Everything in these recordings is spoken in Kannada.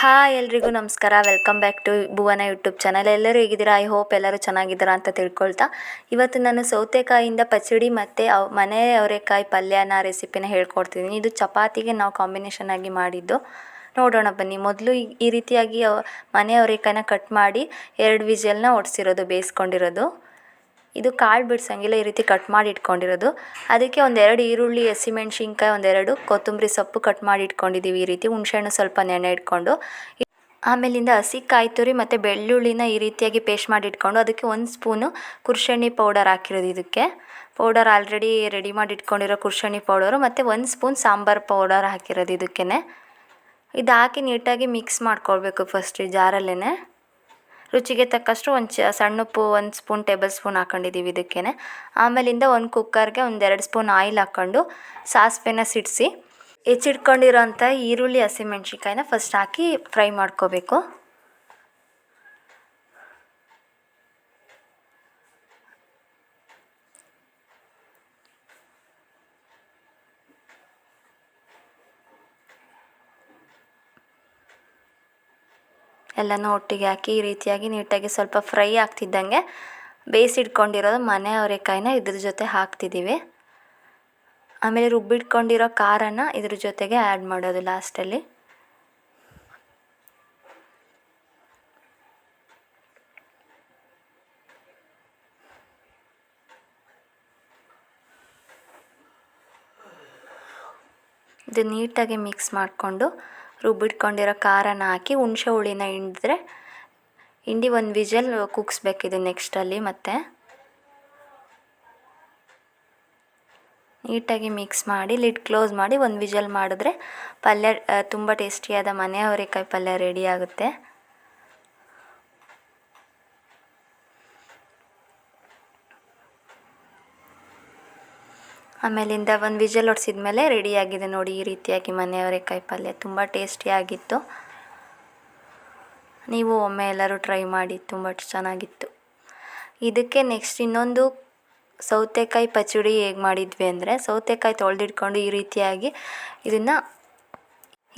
ಹಾಯ್ ಎಲ್ರಿಗೂ ನಮಸ್ಕಾರ. Welcome back to Bhuvana YouTube channel ಎಲ್ಲರೂ ಹೇಗಿದ್ದೀರಾ? ಐ ಹೋಪ್ ಎಲ್ಲರೂ ಚೆನ್ನಾಗಿದ್ದೀರಾ ಅಂತ ತಿಳ್ಕೊಳ್ತಾ. ಇವತ್ತು ನಾನು ಸೌತೆಕಾಯಿಯಿಂದ ಪಚಡಿ ಮತ್ತು ಅವ್ ಮನೆ ಅವರೆಕಾಯಿ ಪಲ್ಯನ ರೆಸಿಪಿನ ಹೇಳ್ಕೊಡ್ತಿದ್ದೀನಿ ಇದು ಚಪಾತಿಗೆ ನಾವು ಕಾಂಬಿನೇಷನ್ ಆಗಿ ಮಾಡಿದ್ದು. ನೋಡೋಣ ಬನ್ನಿ. ಮೊದಲು ಈ ರೀತಿಯಾಗಿ ಮನೆ ಅವರೆಕಾಯಿನ ಕಟ್ ಮಾಡಿ ಎರಡು ವಿಜಲ್ನ ಒಡಿಸಿರೋದು, ಬೇಯಿಸ್ಕೊಂಡಿರೋದು. ಇದು ಕಾಳು ಬಿಡ್ಸಂಗಿಲ್ಲ ಈ ರೀತಿ ಕಟ್ ಮಾಡಿ ಇಟ್ಕೊಂಡಿರೋದು. ಅದಕ್ಕೆ ಒಂದೆರಡು ಈರುಳ್ಳಿ ಹಸಿಮೆಣ್ಸಿನ್ಕಾಯಿ ಒಂದೆರಡು ಕೊತ್ತಂಬರಿ ಸೊಪ್ಪು ಕಟ್ ಮಾಡಿ ಇಟ್ಕೊಂಡಿದ್ದೀವಿ ಈ ರೀತಿ. ಹುಣಸೆಹಣ್ಣು ಸ್ವಲ್ಪ ನೆನೆ ಇಟ್ಕೊಂಡು. ಆಮೇಲಿಂದ ಹಸಿ ಕಾಯಿ ತುರಿ ಮತ್ತು ಬೆಳ್ಳುಳ್ಳಿನ ಈ ರೀತಿಯಾಗಿ ಪೇಸ್ಟ್ ಮಾಡಿ ಇಟ್ಕೊಂಡು ಅದಕ್ಕೆ ಒಂದು ಸ್ಪೂನು ಕುರ್ಷಣಿ ಪೌಡರ್ ಹಾಕಿರೋದು ಇದಕ್ಕೆ. ಪೌಡರ್ ಆಲ್ರೆಡಿ ರೆಡಿ ಮಾಡಿ ಇಟ್ಕೊಂಡಿರೋ ಕುರ್ಷಣಿ ಪೌಡರು ಮತ್ತು ಒಂದು ಸ್ಪೂನ್ ಸಾಂಬಾರು ಪೌಡರ್ ಹಾಕಿರೋದು ಇದಕ್ಕೇ ಇದು ಹಾಕಿ ನೀಟಾಗಿ ಮಿಕ್ಸ್ ಮಾಡ್ಕೊಳ್ಬೇಕು ಫಸ್ಟ್ ಜಾರಲ್ಲೇ ರುಚಿಗೆ ತಕ್ಕಷ್ಟು ಒಂದು ಚ, ಸಣ್ಣ ಉಪ್ಪು ಒಂದು ಸ್ಪೂನ್ ಟೇಬಲ್ ಸ್ಪೂನ್ ಹಾಕೊಂಡಿದ್ದೀವಿ ಇದಕ್ಕೆ ಆಮೇಲಿಂದ ಒಂದು ಕುಕ್ಕರ್ಗೆ ಒಂದೆರಡು ಸ್ಪೂನ್ ಆಯಿಲ್ ಹಾಕ್ಕೊಂಡು ಸಾಸಿವೆನ ಸಿಡಿಸಿ, ಹೆಚ್ಚಿಟ್ಕೊಂಡಿರೋಂಥ ಈರುಳ್ಳಿ ಹಸಿಮೆಣ್ಸಿನ್ಕಾಯಿನ ಫಸ್ಟ್ ಹಾಕಿ ಫ್ರೈ ಮಾಡ್ಕೋಬೇಕು. ಎಲ್ಲನೂ ಒಟ್ಟಿಗೆ ಹಾಕಿ ಈ ರೀತಿಯಾಗಿ ನೀಟಾಗಿ ಸ್ವಲ್ಪ ಫ್ರೈ ಆಗ್ತಿದ್ದಂಗೆ ಬೇಯಿಸಿಟ್ಕೊಂಡಿರೋದು ಮನೆ ಅವರೆಕಾಯಿನ ಇದ್ರ ಜೊತೆ ಹಾಕ್ತಿದ್ದೀವಿ. ಆಮೇಲೆ ರುಬ್ಬಿಟ್ಕೊಂಡಿರೋ ಖಾರನ ಇದ್ರ ಜೊತೆಗೆ ಆ್ಯಡ್ ಮಾಡೋದು ಲಾಸ್ಟಲ್ಲಿ ಇದು ನೀಟಾಗಿ ಮಿಕ್ಸ್ ಮಾಡಿಕೊಂಡು ರುಬ್ಬಿಟ್ಕೊಂಡಿರೋ ಖಾರನ ಹಾಕಿ ಹುಣಸೆ ಹುಳಿನ ಹಿಂಡಿದ್ರೆ ಹಿಂಡಿ ಒಂದು ವಿಜಲ್ ಕುಗ್ಸ್ಬೇಕಿದು ನೆಕ್ಸ್ಟಲ್ಲಿ ಮತ್ತೆ. ನೀಟಾಗಿ ಮಿಕ್ಸ್ ಮಾಡಿ ಲಿಡ್ ಕ್ಲೋಸ್ ಮಾಡಿ ಒಂದು ವಿಜಲ್ ಮಾಡಿದ್ರೆ ಪಲ್ಯ ತುಂಬ ಟೇಸ್ಟಿಯಾದ ಮನೆ ಅವರೆಕಾಯಿ ಪಲ್ಯ ರೆಡಿ ಆಗುತ್ತೆ. ಆಮೇಲಿಂದ ಒಂದು ವಿಜಲ್ ಹೊಡ್ಸಿದ ಮೇಲೆ ರೆಡಿಯಾಗಿದೆ ನೋಡಿ ಈ ರೀತಿಯಾಗಿ ಮನೆ ಅವರೆಕಾಯಿ ಪಲ್ಯ. ತುಂಬ ಟೇಸ್ಟಿಯಾಗಿತ್ತು ನೀವು ಒಮ್ಮೆ ಎಲ್ಲರೂ ಟ್ರೈ ಮಾಡಿ, ತುಂಬ ಚೆನ್ನಾಗಿತ್ತು. ಇದಕ್ಕೆ ನೆಕ್ಸ್ಟ್ ಇನ್ನೊಂದು ಸೌತೆಕಾಯಿ ಪಚಡಿ ಹೇಗೆ ಮಾಡಿದ್ವಿ ಅಂದರೆ, ಸೌತೆಕಾಯಿ ತೊಳೆದಿಟ್ಕೊಂಡು ಈ ರೀತಿಯಾಗಿ ಇದನ್ನು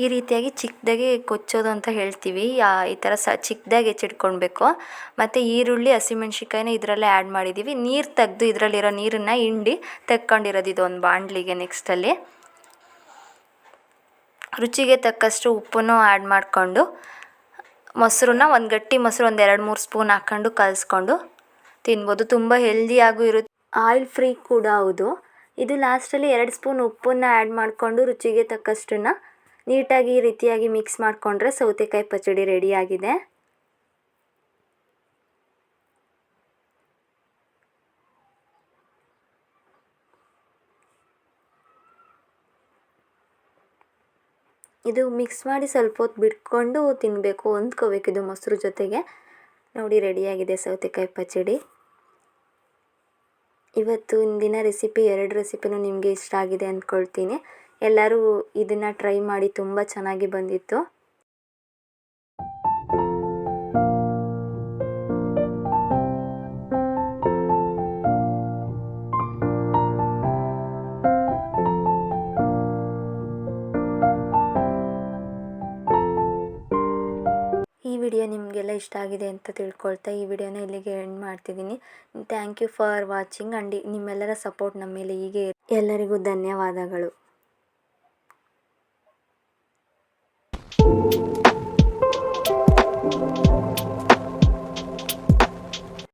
ಈ ರೀತಿಯಾಗಿ ಚಿಕ್ಕದಾಗಿ ಕೊಚ್ಚೋದು ಅಂತ ಹೇಳ್ತೀವಿ. ಈ ಥರ ಸ, ಚಿಕ್ಕದಾಗಿ ಹೆಚ್ಚಿಟ್ಕೊಳ್ಬೇಕು. ಮತ್ತು ಈರುಳ್ಳಿ ಹಸಿಮೆಣ್ಸಿಕಾಯಿನ ಇದರಲ್ಲೇ ಆ್ಯಡ್ ಮಾಡಿದ್ದೀವಿ ನೀರು ತೆಗೆದು ಇದರಲ್ಲಿರೋ ನೀರನ್ನು ಹಿಂಡಿ ತೆಕ್ಕೊಂಡಿರೋದು ಇದು ಒಂದು ಬಾಣಲಿಗೆ ನೆಕ್ಸ್ಟಲ್ಲಿ ರುಚಿಗೆ ತಕ್ಕಷ್ಟು ಉಪ್ಪನ್ನು ಆ್ಯಡ್ ಮಾಡಿಕೊಂಡು, ಮೊಸರನ್ನ ಒಂದು ಗಟ್ಟಿ ಮೊಸರು ಒಂದು ಎರಡು ಮೂರು ಸ್ಪೂನ್ ಹಾಕ್ಕೊಂಡು ಕಲಿಸ್ಕೊಂಡು ತಿನ್ಬೋದು. ತುಂಬ ಹೆಲ್ದಿಯಾಗೂ ಇರುತ್ತೆ ಆಯಿಲ್ ಫ್ರೀ ಕೂಡ ಹೌದು. ಇದು ಲಾಸ್ಟಲ್ಲಿ ಎರಡು ಸ್ಪೂನ್ ಉಪ್ಪನ್ನು ಆ್ಯಡ್ ಮಾಡಿಕೊಂಡು ರುಚಿಗೆ ತಕ್ಕಷ್ಟನ್ನು ನೀಟಾಗಿ ಈ ರೀತಿಯಾಗಿ ಮಿಕ್ಸ್ ಮಾಡಿಕೊಂಡ್ರೆ ಸೌತೆಕಾಯಿ ಪಚಡಿ ರೆಡಿಯಾಗಿದೆ ಇದು ಮಿಕ್ಸ್ ಮಾಡಿ ಸ್ವಲ್ಪ ಹೊತ್ತು ಬಿಟ್ಕೊಂಡು ತಿನ್ನಬೇಕು ಹೊಂದ್ಕೋಬೇಕು ಇದು ಮೊಸರು ಜೊತೆಗೆ. ನೋಡಿ ರೆಡಿಯಾಗಿದೆ ಸೌತೆಕಾಯಿ ಪಚಡಿ. ಇವತ್ತು ಇಂದಿನ ರೆಸಿಪಿ, ಎರಡು ರೆಸಿಪಿನೂ ನಿಮಗೆ ಇಷ್ಟ ಆಗಿದೆ ಅಂದ್ಕೊಳ್ತೀನಿ. ಎಲ್ಲರೂ ಇದನ್ನು ಟ್ರೈ ಮಾಡಿ ತುಂಬ ಚೆನ್ನಾಗಿ ಬಂದಿತ್ತು. ಈ ವಿಡಿಯೋ ನಿಮಗೆಲ್ಲ ಇಷ್ಟ ಆಗಿದೆ ಅಂತ ತಿಳ್ಕೊಳ್ತಾ ಈ ವಿಡಿಯೋನ ಇಲ್ಲಿಗೆ ಎಂಡ್ ಮಾಡ್ತಿದ್ದೀನಿ. Thank you for watching and ನಿಮ್ಮೆಲ್ಲರ ಸಪೋರ್ಟ್ ನಮ್ಮ ಮೇಲೆ ಹೀಗೆ ಎಲ್ಲರಿಗೂ ಧನ್ಯವಾದಗಳು.